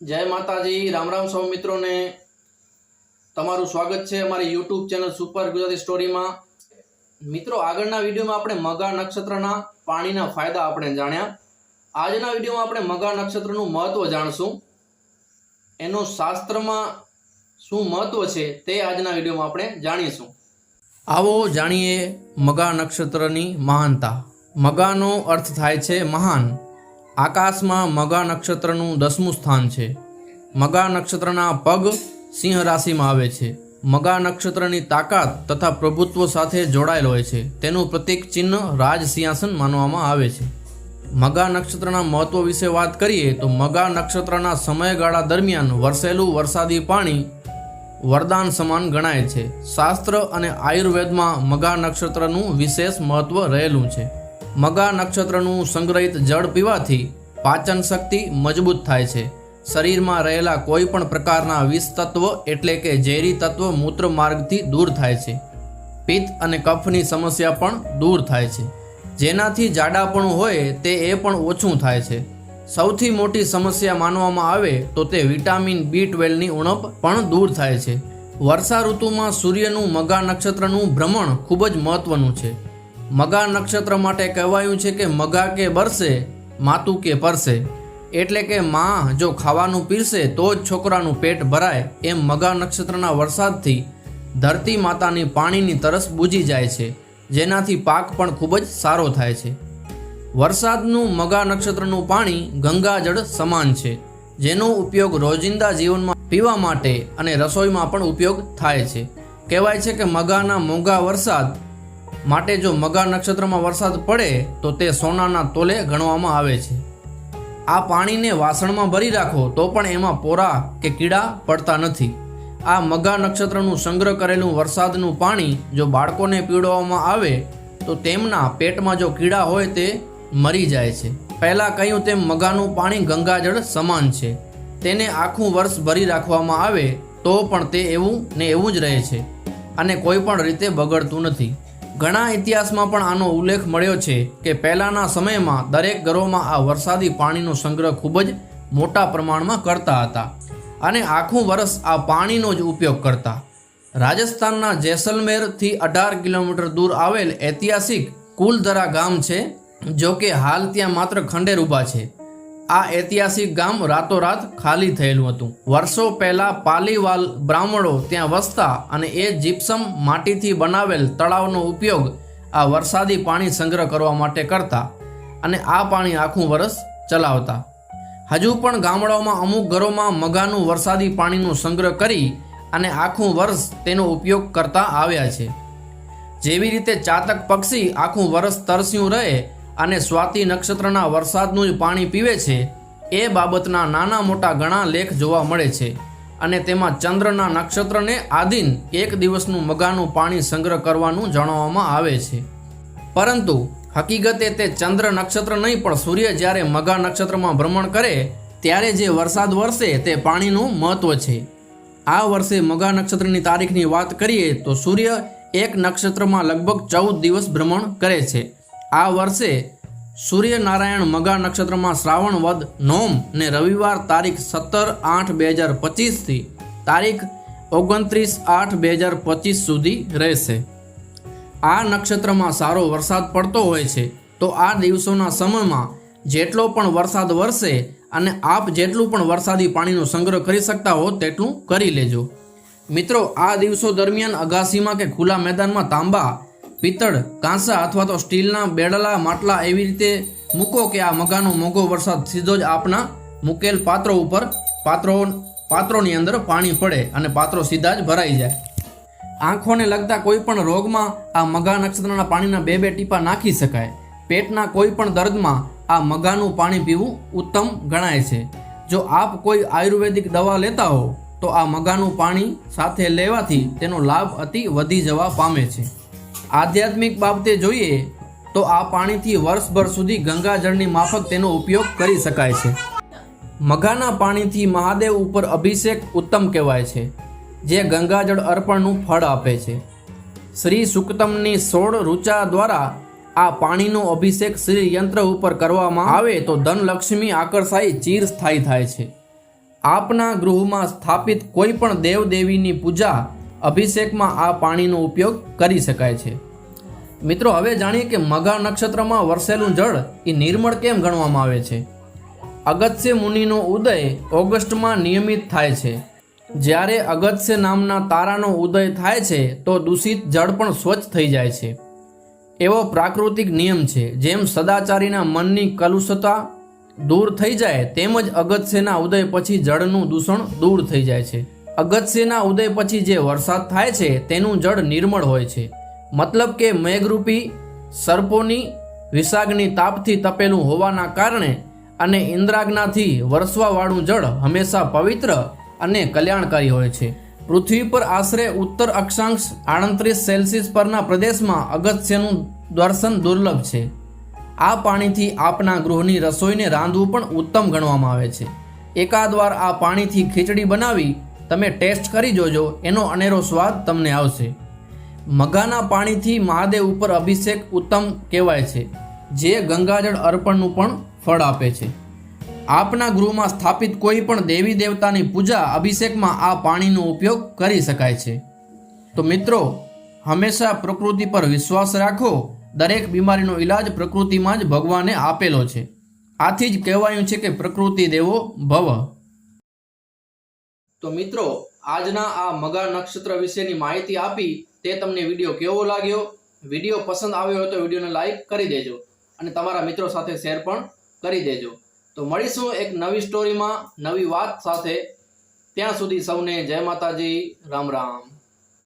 જય માતાજી, રામ રામ સૌ મિત્રોને. તમારું સ્વાગત છે અમારી યુટ્યુબ ચેનલ સુપર ગુજરાતી સ્ટોરીમાં. મિત્રો, આગળના વિડીયોમાં આપણે મગા નક્ષત્રના પાણીના ફાયદા આપણે જાણ્યા. આજના વિડીયોમાં આપણે મગા નક્ષત્રનું મહત્વ જાણશું. એનું શાસ્ત્રમાં શું મહત્વ છે તે આજના વિડીયોમાં આપણે જાણીશું. આવો જાણીએ મગા નક્ષત્રની મહાનતા. મગાનો અર્થ થાય છે મહાન. આકાશમાં મગા નક્ષત્રનું દસમું સ્થાન છે. મગા નક્ષત્રના પગ સિંહ રાશિમાં આવે છે. મગા નક્ષત્રની તાકાત તથા પ્રભુત્વ સાથે જોડાયેલ હોય છે. તેનું પ્રતીક ચિહ્ન રાજ સિંહાસન માનવામાં આવે છે. મગા નક્ષત્રના મહત્વ વિશે વાત કરીએ તો મગા નક્ષત્રના સમયગાળા દરમિયાન વરસેલું વરસાદી પાણી વરદાન સમાન ગણાય છે. શાસ્ત્ર અને આયુર્વેદમાં મગા નક્ષત્રનું વિશેષ મહત્વ રહેલું છે. મગા નક્ષત્રનું સંગ્રહિત જળ પીવાથી પાચન શક્તિ મજબૂત થાય છે. શરીરમાં રહેલા કોઈ પણ પ્રકારના વિષ તત્વ એટલે કે ઝેરી તત્વ મૂત્ર માર્ગથી દૂર થાય છે. પિત્ત અને કફની સમસ્યા પણ દૂર થાય છે. જેનાથી જાડાપણું હોય તે એ પણ ઓછું થાય છે. સૌથી મોટી સમસ્યા માનવામાં આવે તો તે વિટામિન બી ટ્વેલ્વની ઉણપ પણ દૂર થાય છે. વર્ષા ઋતુમાં સૂર્યનું મગા નક્ષત્રનું ભ્રમણ ખૂબ જ મહત્વનું છે. મગા નક્ષત્ર માટે કહેવાયું છે કે મગા કે બરસે, માતું કે પરસે. એટલે કે માં જો ખાવાનું પીરસે, તો જ છોકરાનું પેટ ભરાય એમ મગા નક્ષત્રના વરસાદથી ધરતી માતાની પાણીની તરસ બૂજી જાય છે, જેનાથી પાક પણ ખૂબ જ સારો થાય છે. વરસાદનું મગા નક્ષત્રનું પાણી ગંગાજળ સમાન છે, જેનો ઉપયોગ રોજિંદા જીવનમાં પીવા માટે અને રસોઈમાં પણ ઉપયોગ થાય છે. કહેવાય છે કે મગાના મોંઘા વરસાદ માટે જો મગા નક્ષત્રમાં વરસાદ પડે, તો તે સોનાના તોલે ગણવામાં આવે છે. આ પાણીને વાસણમાં ભરી રાખો, તો પણ એમાં પોરા કે કીડા પડતા નથી. આ મગા નક્ષત્રનું સંગ્રહ કરેલું વરસાદનું પાણી જો બાળકોને પીવડાવવામાં આવે, તો તેમના પેટમાં જો કીડા હોય તે મરી જાય છે. પહેલાં કહ્યું તેમ મગાનું પાણી ગંગાજળ સમાન છે. તેને આખું વર્ષ ભરી રાખવામાં આવે, તો પણ તે એવું ને એવું જ રહે છે અને કોઈ પણ રીતે બગડતું નથી. ઘણા ઇતિહાસમાં પણ આનો ઉલ્લેખ મળ્યો છે કે પહેલાંના સમયમાં દરેક ઘરોમાં આ વરસાદી પાણીનો સંગ્રહ ખૂબ જ મોટા પ્રમાણમાં કરતા હતા અને આખું વર્ષ આ પાણીનો જ ઉપયોગ કરતા. રાજસ્થાનના જેસલમેરથી અઢાર કિલોમીટર દૂર આવેલ ઐતિહાસિક કુલધરા ગામ છે, જો કે હાલ ત્યાં માત્ર ખંડેર ઊભા છે. આ ઐતિહાસિક ગામ રાતોરાત ખાલી થયેલું હતું. વર્ષો પહેલા પાલીવાલ બ્રાહ્મણો ત્યાં વસતા અને એ જીપ્સમ માટીથી બનાવેલ તળાવનો ઉપયોગ આ વરસાદી પાણી સંગ્રહ કરવા માટે કરતા અને આ પાણી આખું વરસ ચલાવતા. હજુ પણ ગામડાઓમાં અમુક ઘરોમાં મગાનું વરસાદી પાણીનો સંગ્રહ કરી અને આખું વર્ષ તેનો ઉપયોગ કરતા આવ્યા છે. જેવી રીતે ચાતક પક્ષી આખું વર્ષ તરસ્યું રહે અને સ્વાતિ નક્ષત્રના વરસાદનું જ પાણી પીવે છે, એ બાબતના નાના મોટા ઘણા લેખ જોવા મળે છે અને તેમાં ચંદ્રના નક્ષત્રને આધીન એક દિવસનું મગાનું પાણી સંગ્રહ કરવાનું જણાવવામાં આવે છે. પરંતુ હકીકતે તે ચંદ્ર નક્ષત્ર નહીં, પણ સૂર્ય જ્યારે મગા નક્ષત્રમાં ભ્રમણ કરે, ત્યારે જે વરસાદ વરસે તે પાણીનું મહત્વ છે. આ વર્ષે મગા નક્ષત્રની તારીખની વાત કરીએ તો સૂર્ય એક નક્ષત્રમાં લગભગ ચૌદ દિવસ ભ્રમણ કરે છે. આ વર્ષે સૂર્યનારાયણ મગા નક્ષત્રમાં શ્રાવણ વદ નોમ ને રવિવાર તારીખ સત્તર આઠ બે હજાર પચીસથી તારીખ ઓગણત્રીસ આઠ બે હજાર પચીસ સુધી રહેશે. આ નક્ષત્રમાં સારો વરસાદ પડતો હોય છે, તો આ દિવસોના સમયમાં જેટલો પણ વરસાદ વરસે અને આપ જેટલું પણ વરસાદી પાણીનો સંગ્રહ કરી શકતા હો તેટલું કરી લેજો. મિત્રો, આ દિવસો દરમિયાન અગાસીમાં કે ખુલ્લા મેદાનમાં તાંબા પિત્તળ, કાંસા અથવા તો સ્ટીલના બેડલા, માટલા એવી રીતે મૂકો કે આ મગાનો મોગો વરસાદ સીધો જ આપના મૂકેલ પાત્રો ઉપર પાત્રો, પાત્રોની અંદર પાણી પડે અને પાત્રો સીધા જ ભરાઈ જાય. આંખોને લગતા કોઈ પણ રોગમાં આ મગા નક્ષત્રના પાણીના બે બે ટીપા નાખી શકાય. પેટના કોઈ પણ દર્દમાં આ મગાનું પાણી પીવું ઉત્તમ ગણાય છે. જો આપ કોઈ આયુર્વેદિક દવા લેતા હો, તો આ મગાનું પાણી સાથે લેવાથી તેનો લાભ અતિ વધી જવા પામે છે. આધ્યાત્મિક બાબતે જોઈએ તો આ પાણીથી વર્ષભર સુધી ગંગાજળની માફક તેનો ઉપયોગ કરી શકાય છે. મઘાના પાણીથી મહાદેવ ઉપર અભિષેક ઉત્તમ કહેવાય છે, જે ગંગાજળ અર્પણનું ફળ આપે છે. શ્રી સુક્તમની સોળ ઋચા દ્વારા આ પાણીનો અભિષેક શ્રી યંત્ર ઉપર કરવામાં આવે તો ધનલક્ષ્મી આકર્ષાઈ ચીર સ્થાયી થાય છે. આપના ગૃહમાં સ્થાપિત કોઈ પણ દેવદેવીની પૂજા અભિષેકમાં આ પાણીનો ઉપયોગ કરી શકાય છે. મિત્રો, હવે જાણીએ કે મઘા નક્ષત્રમાં વરસેલું જળ એ નિર્મળ કેમ ગણવામાં આવે છે? અગત્ય મુનિનો ઉદય ઓગસ્ટમાં નિયમિત થાય છે. જ્યારે અગત્ય નામના તારાનો ઉદય થાય છે, તો દૂષિત જળ પણ સ્વચ્છ થઈ જાય છે. એવો પ્રાકૃતિક નિયમ છે, જેમ સદાચારીના મનની કલુષતા દૂર થઈ જાય તેમજ અગત્યના ઉદય પછી જળનું દૂષણ દૂર થઈ જાય છે. અગત્યના ઉદય પછી જે વરસાદ થાય છે, તેનું જળ નિર્મળ હોય છે. મતલબ કે મેઘરૂપી સર્પોની વિશાગની તાપથી તપેલું હોવાના કારણે અને ઇન્દ્રાગ્નાથી વરસવાવાળું જળ હંમેશા પવિત્ર અને કલ્યાણકારી હોય છે. પૃથ્વી પર આશરે ઉત્તર અક્ષાંશ આડત્રીસ સેલ્સિયસ પરના પ્રદેશમાં અગત્યનું દર્શન દુર્લભ છે. આ પાણીથી આપના ગૃહની રસોઈને રાંધવું પણ ઉત્તમ ગણવામાં આવે છે. એકાદ વાર આ પાણીથી ખીચડી બનાવી તમે ટેસ્ટ કરી જોજો, એનો અનેરો સ્વાદ તમને આવશે. મગાના પાણીથી મહાદેવ ઉપર અભિષેક ઉત્તમ કહેવાય છે, જે ગંગાજળ અર્પણનું પણ ફળ આપે છે. આપના ગૃહમાં સ્થાપિત કોઈ પણ દેવી દેવતાની પૂજા અભિષેકમાં આ પાણીનો ઉપયોગ કરી શકાય છે. તો મિત્રો, હંમેશા પ્રકૃતિ પર વિશ્વાસ રાખો, દરેક બીમારીનો ઈલાજ પ્રકૃતિમાં જ ભગવાને આપેલો છે. આથી જ કહેવાયું છે કે પ્રકૃતિ દેવો ભવ. તો મિત્રો, આજના આ મગા નક્ષત્ર વિશેની માહિતી આપી તે તમને વીડિયો કેવો લાગ્યો? વીડિયો પસંદ આવ્યો હોય તો વિડીયોને લાઈક કરી દેજો અને તમારા મિત્રો સાથે શેર પણ કરી દેજો. તો મળીશું એક નવી સ્ટોરીમાં નવી વાત સાથે. ત્યાં સુધી સૌને જય માતાજી, રામ રામ.